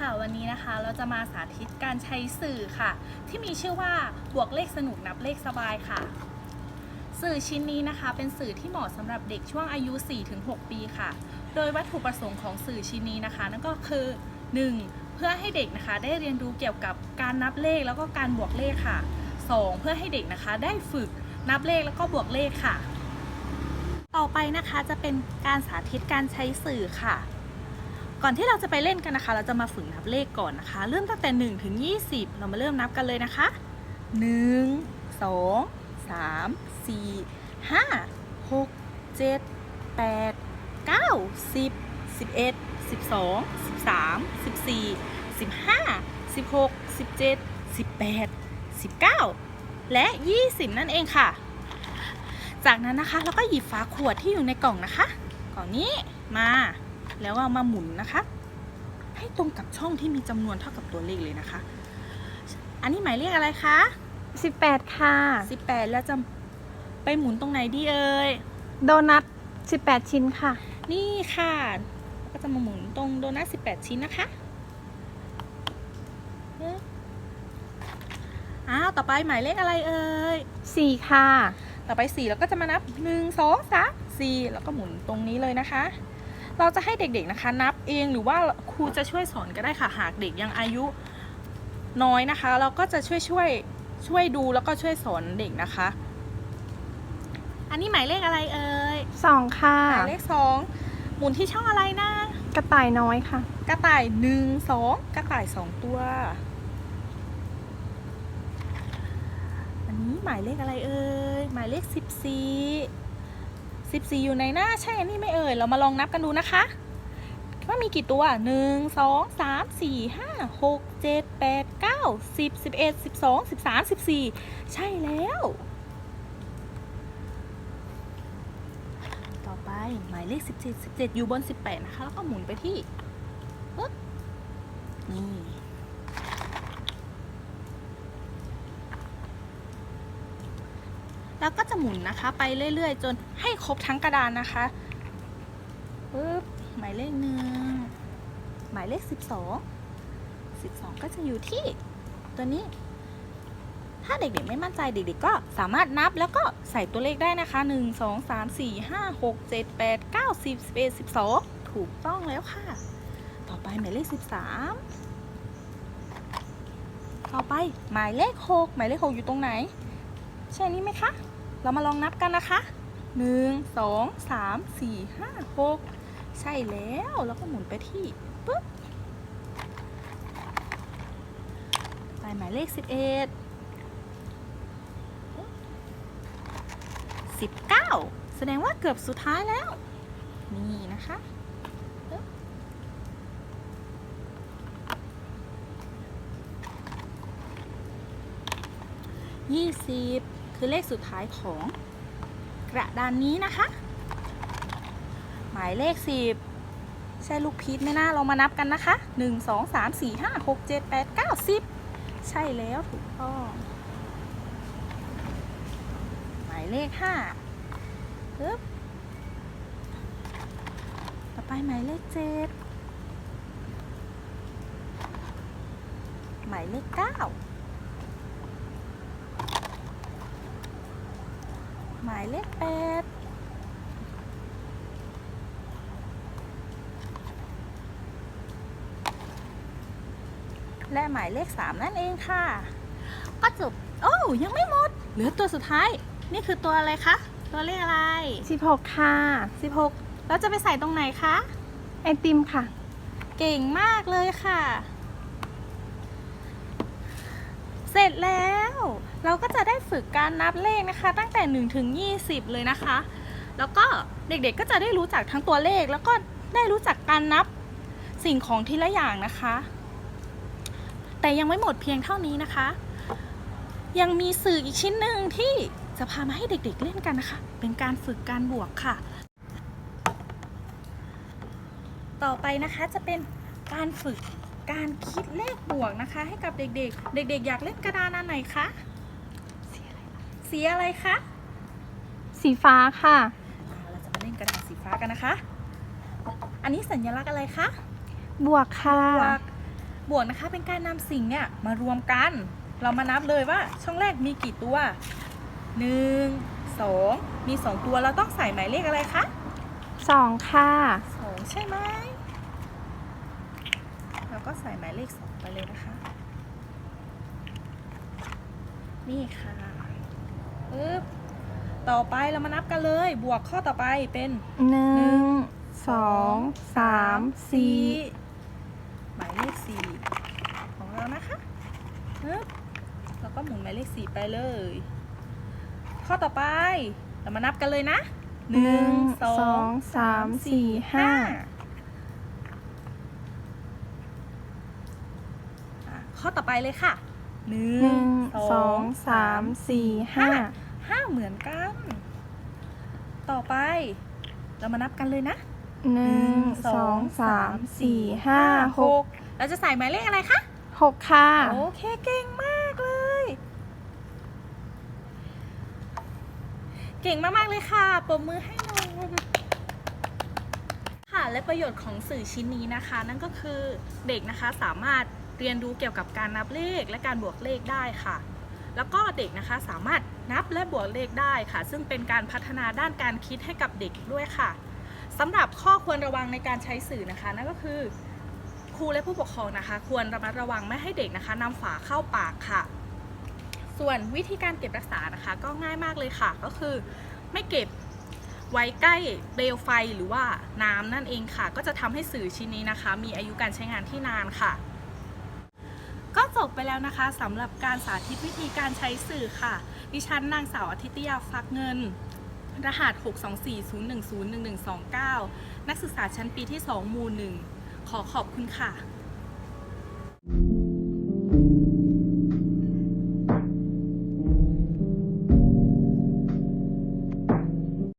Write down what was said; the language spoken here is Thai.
ค่ะวันนี้นะคะเราจะมาสาธิตการใช้สื่อค่ะ ที่มีชื่อว่าบวกเลขสนุกนับเลขสบายค่ะ สื่อชิ้นนี้นะคะ เป็นสื่อที่เหมาะสำหรับเด็กช่วงอายุ 4-6 ปีค่ะ โดยวัตถุประสงค์ของสื่อชิ้นนี้นะคะ นั่นก็คือ 1. เพื่อให้เด็กนะคะได้เรียนรู้เกี่ยวกับการนับเลขแล้วก็การบวกเลขค่ะ 2. เพื่อให้เด็กนะคะได้ฝึกนับเลขแล้วก็บวกเลขค่ะ ต่อไปนะคะจะเป็นการสาธิตการใช้สื่อค่ะ ก่อนที่เราจะไปเล่นกันนะคะ เราจะมาฝึกนับเลขก่อนนะคะ เริ่มตั้งแต่ 1 ถึง 20 เรามาเริ่มนับกันเลยนะคะ 1 2 3 4 5 6 7 8 9 10 11 12 13 14 15 16 17 18 19 และ 20 นั่นเองค่ะ จากนั้นนะคะเราก็หยิบฝาขวดที่อยู่ในกล่องนะคะ กล่องนี้มา แล้วเอามาหมุนนะคะ ให้ตรงกับช่องที่มีจำนวนเท่ากับตัวเลขเลยนะคะ อันนี้หมายเลขอะไรคะ18 ค่ะ 18 แล้วจะไปหมุนตรงไหนดีเอ่ยโดนัท18 ชิ้นค่ะ นี่ค่ะก็จะมาหมุนตรงโดนัท18 ชิ้นนะคะเอ๊ะอ้าวต่อไปหมายเลขอะไรเอ่ย4ค่ะ ต่อไป4แล้วก็จะมานับ 1 2 3 4 แล้วก็หมุนตรงนี้เลยนะคะ เราจะให้เด็กๆนะคะ นับเองหรือว่าครูจะช่วยสอนก็ได้ค่ะหากเด็กยังอายุน้อยนะคะ เราก็จะช่วยช่วยช่วยดูแล้วก็ช่วยสอนเด็กนะคะ อันนี้หมายเลขอะไรเอ่ย2ค่ะ หมายเลข2หมุนที่ช่องอะไรนะกระต่ายน้อยค่ะ กระต่ายหนึ่งสองกระต่ายสองตัว อันนี้หมายเลขอะไรเอ่ยหมายเลขสิบสี่ สิบสี่อยู่ในหน้าใช่อันนี้ไม่เอ่ย เรามาลองนับกันดูนะคะ ว่ามีกี่ตัวหนึ่งสองสามสี่ห้าหกเจ็ดแปดเก้าสิบสิบเอ็ดสิบสองสิบสามสิบสี่ใช่แล้ว ต่อไปหมายเลข17 17 อยู่บน 18 นะคะ แล้วก็หมุนไปที่ปึ๊บนี่ แล้วก็จะหมุนนะคะ ไปเรื่อยๆ จนให้ครบทั้งกระดานนะคะปึ๊บหมายเลขหนึ่งหมายเลข 12 12 ก็จะอยู่ที่ตัวนี้ ถ้าเด็กๆไม่มั่นใจเด็กๆก็สามารถนับแล้วก็ใส่ตัวเลขได้นะคะ 1 2 3 4 5 6 7 8 9 10 11 12 ถูกต้องแล้วค่ะ ต่อไปหมายเลข 13 ต่อไปหมายเลข 6 หมายเลข 6 อยู่ตรงไหน ใช่นี้ไหมคะ เรามาลองนับกันนะคะ 1 2 3 4 5 6 ใช่แล้วแล้วก็หมุนไปที่ปุ๊บไปหมายเลข 11 19 แสดงว่าเกือบสุดท้ายแล้ว นี่นะคะยี่สิบ คือเลขสุดท้ายของกระดานนี้นะคะ หมายเลข 10 ใช่ลูกพีทไหมน่าลองมานับกันนะคะ 1 2 3 4 5 6 7 8 9 10 ใช่แล้วถูกต้องหมายเลข5ปึ๊บต่อไปหมายเลข 7 หมายเลข 9 หมายเลขแปดและหมายเลขสามนั่นเองค่ะ ก็จบ โอ้ยังไม่หมด เหลือตัวสุดท้าย นี่คือตัวอะไรคะ ตัวเลขอะไร 16 ค่ะ 16 แล้วจะไปใส่ตรงไหนคะ ไอติมค่ะ เก่งมากเลยค่ะ เสร็จแล้ว เราก็จะได้ฝึกการนับเลขนะคะ ตั้งแต่ 1 ถึง 20 เลยนะคะ แล้วก็เด็กๆก็จะได้รู้จักทั้งตัวเลข แล้วก็ได้รู้จักการนับสิ่งของทีละอย่างนะคะ แต่ยังไม่หมดเพียงเท่านี้นะคะ ยังมีสื่ออีกชิ้นหนึ่งที่จะพามาให้เด็กๆเล่นกันนะคะ เป็นการฝึกการบวกค่ะ ต่อไปนะคะจะเป็นการฝึก การคิดเลขบวกนะคะ ให้กับเด็กๆ เด็ก ๆ อยากเล่นกระดานอันไหนคะ สีอะไรคะสีฟ้าค่ะอ่าเราจะมาเล่นกระดานสีฟ้ากันนะคะ อันนี้สัญลักษณ์อะไรคะ บวกค่ะ บวก บวกนะคะเป็นการนำสิ่งเนี่ยมารวมกัน เรามานับเลยว่าช่องแรกมีกี่ตัว 1 2 มี 2 ตัวเราต้องใส่หมายเลขอะไรคะสองค่ะ 2 ใช่ไหม ราก็ใส่หมายเลข2ไปเลยนะคะ นี่ค่ะปึ๊บต่อไปเรามานับกันเลย บวกข้อต่อไปเป็นหนึ่งสองสามสี่หมายเลขสี่ของเรานะคะปึ๊บแล้วก็หมุนหมายเลขสี่ไปเลย ข้อต่อไปเรามานับกันเลยนะหนึ่งสองสามสี่ห้า อะ ข้อต่อไปเลยค่ะหนึ่หนึ่งสสอองงสามสี่ห้าห้าเหมือนกัน ต่อไป เรามานับกันเลยนะหนึ่งสองสามสี่ห้าหกเราจะใส่หมายเลขอะไรคะ หกค่ะ โอเคเก่งมากเลย เก่งมาก ๆ เลยค่ะปรบมือให้หน่อยค่ะและประโยชน์ของสื่อชิ้นนี้นะคะ นั่นก็คือเด็กนะคะสามารถ เรียนรู้เกี่ยวกับการนับเลขและการบวกเลขได้ค่ะ แล้วก็เด็กนะคะสามารถนับและบวกเลขได้ค่ะ ซึ่งเป็นการพัฒนาด้านการคิดให้กับเด็กด้วยค่ะสำหรับข้อควรระวังในการใช้สื่อนะคะนั่นก็คือ ครูและผู้ปกครองนะคะ ควรระมัดระวังไม่ให้เด็กนะคะนำฝาเข้าปากค่ะ ส่วนวิธีการเก็บรักษานะคะ ก็ง่ายมากเลยค่ะ ก็คือไม่เก็บไว้ใกล้เปลวไฟหรือว่าน้ำนั่นเองค่ะ ก็จะทำให้สื่อชิ้นนี้นะคะ มีอายุการใช้งานที่นานค่ะ ก็จบไปแล้วนะคะสำหรับการสาธิตวิธีการใช้สื่อค่ะ ดิฉันนางสาวอาทิตยาฟักเงิน รหัส 6240101129 นักศึกษาชั้นปีที่ 2 หมู่ 1 ขอขอบคุณค่ะ